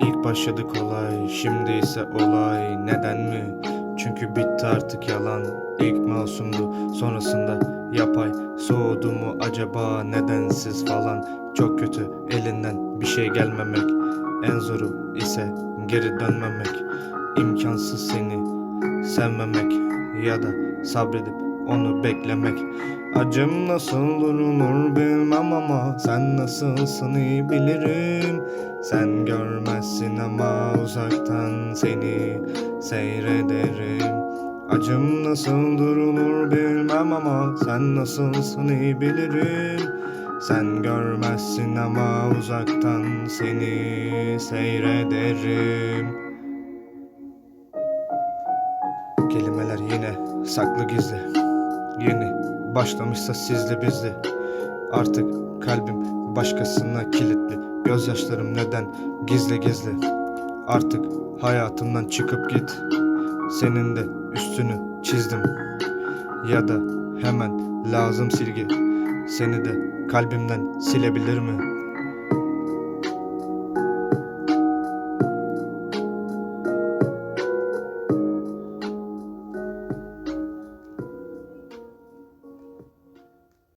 İlk başladı kolay, şimdi ise olay. Neden mi? Çünkü bitti artık yalan. İlk masumdu, sonrasında yapay. Soğudu mu acaba? Nedensiz falan. Çok kötü elinden bir şey gelmemek. En zoru ise geri dönmemek. İmkansız seni sevmemek Ya da sabredip onu beklemek. Acım nasıl durulur bilmem ama Sen nasılsın iyi bilirim. Sen görmezsin ama uzaktan seni seyrederim. Acım nasıl durulur bilmem ama Sen nasılsın iyi bilirim. Sen görmezsin ama uzaktan seni seyrederim. Kelimeler yine saklı gizli Yeni. Başlamışsa sizli bizli Artık kalbim başkasına kilitli. Gözyaşlarım neden gizli gizli Artık hayatımdan çıkıp git. Senin de üstünü çizdim. Ya da hemen lazım silgi. Seni de kalbimden silebilir mi?